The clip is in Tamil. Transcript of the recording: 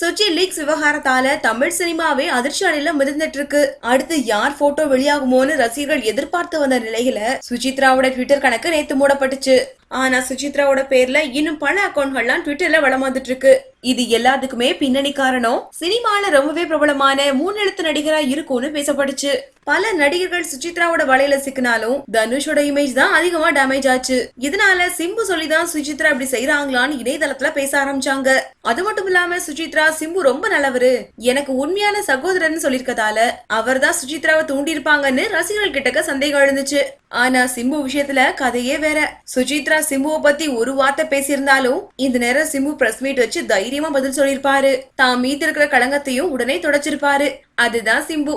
சுச்சி லீக்ஸ் விவகாரத்தால தமிழ் சினிமாவே அதிர்ச்சி அடையில மிதந்துட்டு இருக்கு அடுத்து யார் போட்டோ வெளியாகுமோன்னு ரசிகர்கள் எதிர்பார்த்து வந்த நிலையில சுசித்ராவோட ட்விட்டர் கணக்கு நேத்து மூடப்பட்டுச்சு. ஆனா சுசித்ராவோட பேர்ல இன்னும் பல அக்கௌண்ட்கள்லாம் ட்விட்டர்ல வளம் வந்துட்டு இருக்கு இது எல்லாத்துக்குமே பின்னணி காரணம் சினிமால ரொம்பவே பிரபலமான மூணு எழுத்து நடிகரா இருக்கும்னு பேசப்பட்டுச்சு. பல நடிகர்கள் சுசித்ராவோட வலையில சிக்கினாலும் தனுஷோட இமேஜ் தான் அதிகமா டேமேஜ் ஆச்சு. இதனால சிம்பு சொல்லிதான் சுசித்ரா இப்படி செய்யறாங்களான்னு இணையதளத்துல பேச ஆரம்பிச்சாங்க. அது மட்டும் இல்லாம சுசித்ரா சிம்பு ரொம்ப நல்லவரு. எனக்கு உண்மையான சகோதரன் சொல்லிருக்கதால அவர் தான் சுசித்ராவை தூண்டி ரசிகர்கள் கிட்டக்க சந்தேகம் எழுந்துச்சு. ஆனா சிம்பு விஷயத்துல கதையே வேற. சுஜித்ரா சிம்புவை பத்தி ஒரு வார்த்தை பேசியிருந்தாலும் இந்த நேரம் சிம்பு பிரஸ் மீட் வச்சு தைரியமா பதில் சொல்லிருப்பாரு தான் மீது இருக்கிற களங்கத்தையும் உடனே தொடச்சிருப்பாரு. அதுதான் சிம்பு.